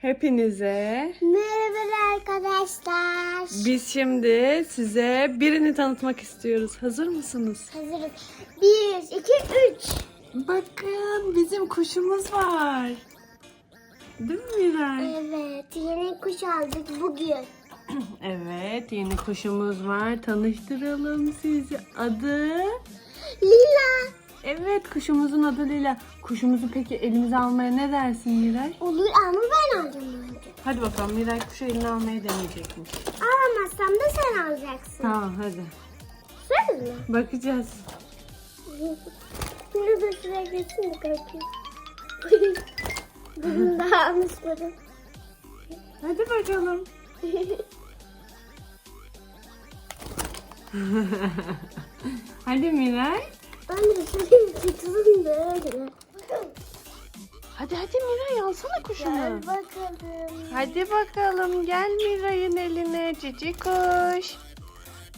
Hepinize. Merhaba arkadaşlar. Biz şimdi size birini tanıtmak istiyoruz. Hazır mısınız? Hazırız. Bir, iki, üç. Bakın bizim kuşumuz var. Değil mi Miray? Evet, yeni kuş aldık bugün. Evet yeni kuşumuz var. Tanıştıralım sizi. Adı? Lila. Evet kuşumuzun adı Lila. Kuşumuzu peki elimize almaya ne dersin Miray? Olur ama ben alacağım önce. Hadi bakalım Miray kuşu eline almayı deneyecekmiş. Alamazsam da sen alacaksın. Tamam hadi. Söz mü? Bakacağız. Şimdi de şuraya geçsin de korkayım. Bugün daha almışlarım. Hadi bakalım. Hadi Miray. Ben de şuraya tutayım da öyle. Hadi hadi Miray alsana kuşunu. Gel bakalım. Hadi bakalım gel Miray'ın eline cici kuş.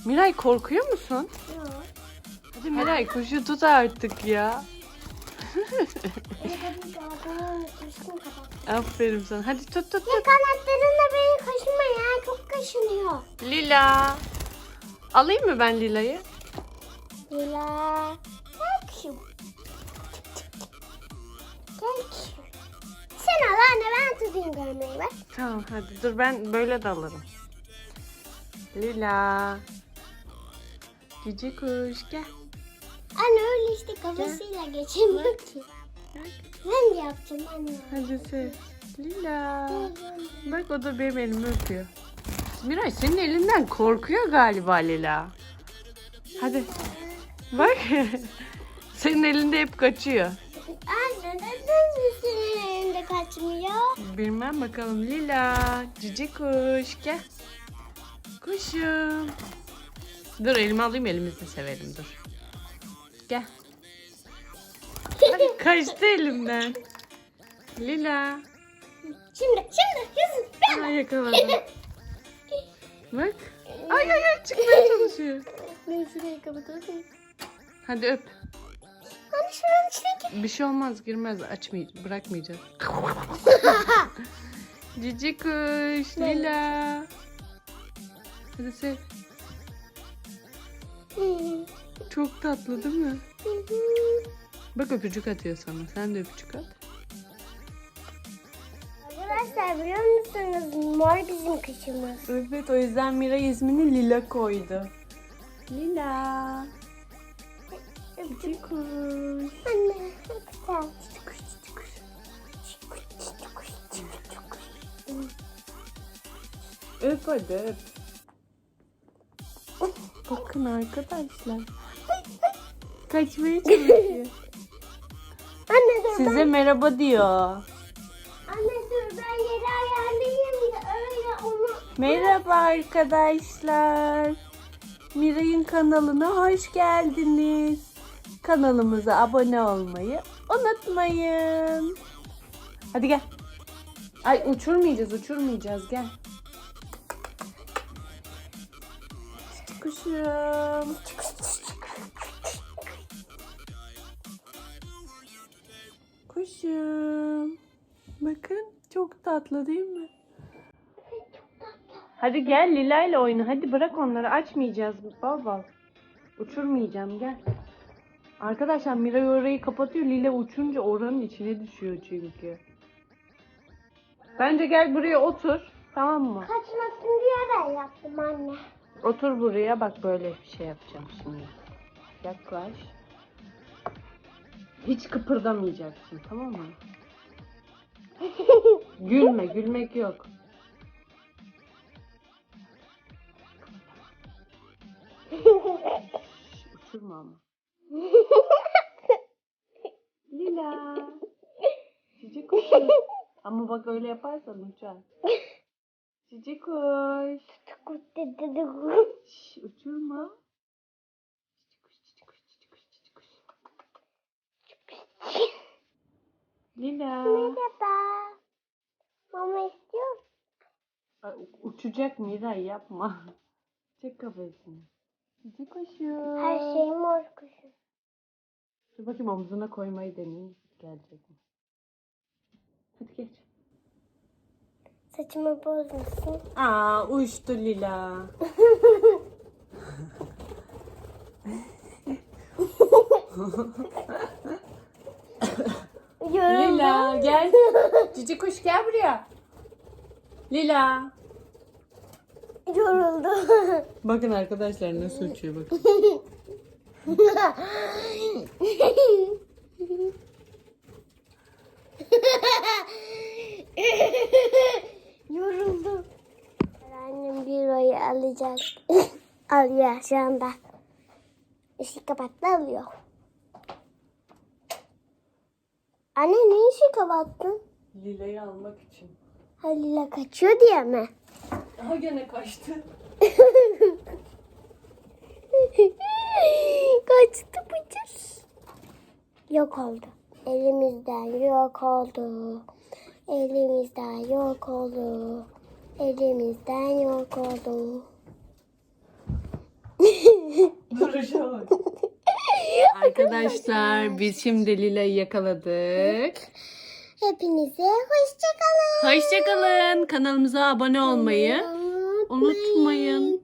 Miray korkuyor musun? Yok. Hadi Miray kuşu tut artık ya. Aferin sana. Hadi tut tut tut. Kanatlarınla beni kaşıma ya. Çok kaşınıyor. Lila. Alayım mı ben Lila'yı? Lila. Kuşum. Gel kuşum. Sen al anne ben tutayım görmeyi bak. Tamam hadi dur ben böyle de alırım. Lila. Cici kuş gel. Anne öyle işte kafasıyla geçemiyor ki. Ben de yapacağım anne. Hadi sev. Lila. Bak o da benim elimi öpüyor. Miray senin elinden korkuyor galiba Lila. Hadi. Bak. senin elinde hep kaçıyor. Anne neden senin elinde kaçmıyor? Bilmem bakalım Lila. Cici kuş gel. Kuşum. Dur elimi alayım elimizde severim dur. Gel. Ay, kaçtı elimden. Lila. Şimdi şimdi hızlı. Ay yakaladım. Bak. Ay ay ay çıkmaya çalışıyor. Ben şurayı kapatalım. Hadi öp. İçine gir. Bir şey olmaz girmez açmayacağız bırakmayacağız. Cici kuş Lila. Hadi sev. Çok tatlı değil mi? Bak öpücük atıyor sana. Sen de öpücük at. Arkadaşlar biliyor musunuz mor bizim kışımız. Evet o yüzden Mira ismini Lila koydu. Lila. Cici kuş. Anne çok güzel. Kuş cici kuş. Öp hadi öp. Bakın arkadaşlar. Kaçmaya çalışıyor. Anne dur Size merhaba diyor. Anne dur ben yeri ayarlayayım da öyle onu. Merhaba arkadaşlar. Miray'ın kanalına hoş geldiniz. Kanalımıza abone olmayı unutmayın. Hadi gel. Ay uçurmayacağız, uçurmayacağız. Gel. Kuşum. Kuşum. Bakın çok tatlı değil mi? Hadi gel Lila ile oyna. Hadi bırak onları. Açmayacağız. Bal bal. Uçurmayacağım gel. Arkadaşlar Miray orayı kapatıyor. Lila uçunca oranın içine düşüyor çünkü. Bence gel buraya otur. Tamam mı? Kaçmasın diye ben yaptım anne. Otur buraya. Bak böyle bir şey yapacağım şimdi. Yaklaş. Hiç kıpırdamayacaksın. Tamam mı? Gülme. Gülmek yok. Şş, uçurma ama. Lila. Cici kuşum. Ama bak öyle yaparsan uçar. Cici kuş. Şş, uçurma. Cici kuş, cici kuş, cici kuş, cici kuş. Lila. Merhaba. Mama istiyor musun? Ay, u- Uçacak Miray yapma. Çek kafasını. Cici kuşum. Her şey mor kuşu. Dur bakayım omzuna koymayı deneyeyim. Gelecek mi? Hadi geç. Saçımı bozmasın. Aa uçtu Lila. Yoruldum. Lila gel. Cici kuş gel buraya. Lila. Yoruldum. Bakın arkadaşlar nasıl uçuyor bakın. Yoruldum. Annem bir oyu alacak. Alıyor şu anda. Işık kapattı alıyor. Anne ne ışık kapattın? Lila'yı almak için. Halil'e kaçıyor diye mi? Aha gene kaçtı. Kaçtı bıcır. Yok oldu. Elimizden yok oldu. Elimizden yok oldu. Elimizden yok oldu. Duruşa bak. Arkadaşlar biz şimdi Lila'yı yakaladık. Hepinize hoşçakalın. Hoşçakalın. Kanalımıza abone olmayı unutmayın.